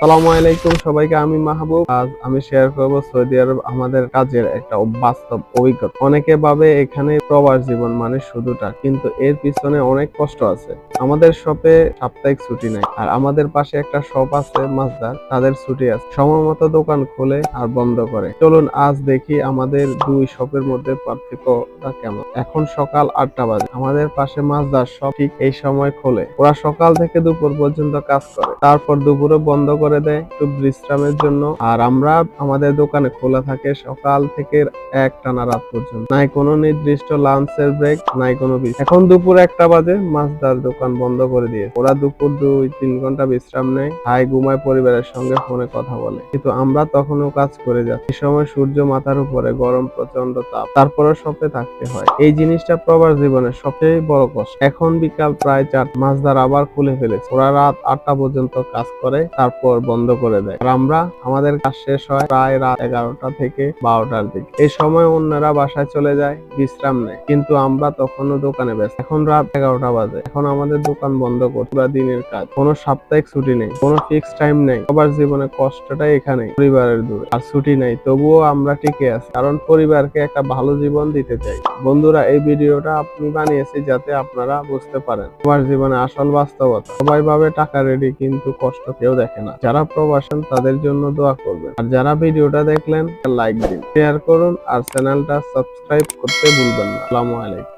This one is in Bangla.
সালামু আলাইকুম সবাইকে, আমি মাহবুব। আজ আমি শেয়ার করব সৌদি আরব আমাদের কাজের একটা বাস্তব অভিজ্ঞতা। অনেকে ভাবে এখানে প্রবাস জীবন মানে শুধুটা, কিন্তু এর পিছনে অনেক কষ্ট আছে। আমাদের শপে সাপ্তাহিক ছুটি নাই, আর আমাদের পাশে একটা শপ আছে, মাছদার। তাদের ছুটি আছে। সময় মতো দোকান খোলে আর বন্ধ করে। চলুন, আজ দেখি আমাদের দুই শপের মধ্যে পার্থক্যটা কেমন। এখন সকাল আটটা বাজে। আমাদের পাশে মাছদার শপ ঠিক এই সময় খোলে। ওরা সকাল থেকে দুপুর পর্যন্ত কাজ করে। তারপর দুপুরে বন্ধ করে দেয় একটু বিশ্রামের জন্য। আর আমরা আমাদের দোকানে খোলা থাকে সকাল থেকে এক টানা রাত পর্যন্ত। নাই কোনো নির্দিষ্ট লাঞ্চের ব্রেক নাই কোনো এখন দুপুর একটা বাজে মাছদার দোকান বন্ধ করে দিয়ে ওরা দুপুর দুই, তিন ঘণ্টা বিশ্রাম নেয়, হাই ঘুমায়, পরিবারের সঙ্গে ফোনে কথা বলে। কিন্তু আমরা তখনও কাজ করে যাচ্ছি। সময় সূর্য মাথার উপরে, গরম প্রচণ্ড তাপ। তারপরে শপে থাকতে হয়। এই জিনিসটা প্রবাস জীবনের সবচেয়ে বড় কষ্ট। এখন বিকাল প্রায় চার মাছদার আবার খুলে ফেলেছে। ওরা রাত আটটা পর্যন্ত কাজ করে, তারপর বন্ধ করে দেয়। আর আমরা, আমাদের কাজ শেষ হয় প্রায় রাত এগারোটা থেকে বারোটার দিকে। এই সময় অন্যরা বাসায় চলে যায়, বিশ্রাম নেয়। কিন্তু আমরা তখনও দোকানে ব্যস্ত। এখন রাত এগারোটা বাজে। এখন আমাদের দোকান বন্ধ করে পুরো দিনের কাজ। কোনো সাপ্তাহিক ছুটি নেই, কোনো ফিক্স টাইম নেই। সবার জীবনে কষ্টটাই এখানে, পরিবারের দূরে। আর ছুটি নেই, তবুও আমরা টিকে আছি। কারণ পরিবারকে একটা ভালো জীবন দিতে চাই। বন্ধুরা, এই ভিডিওটা আপনি বানিয়েছি যাতে আপনারা বুঝতে পারেন। সবার জীবনে আসল বাস্তবতা। সবাই ভাবে টাকা রেডি কিন্তু কষ্ট কেউ দেখে না। যারা প্রবাসন তাদের জন্য দোয়া করবেন। আর যারা ভিডিওটা দেখলেন লাইক দিন। শেয়ার করুন আর চ্যানেলটা সাবস্ক্রাইব করতে ভুলবেন না। আসসালামু আলাইকুম।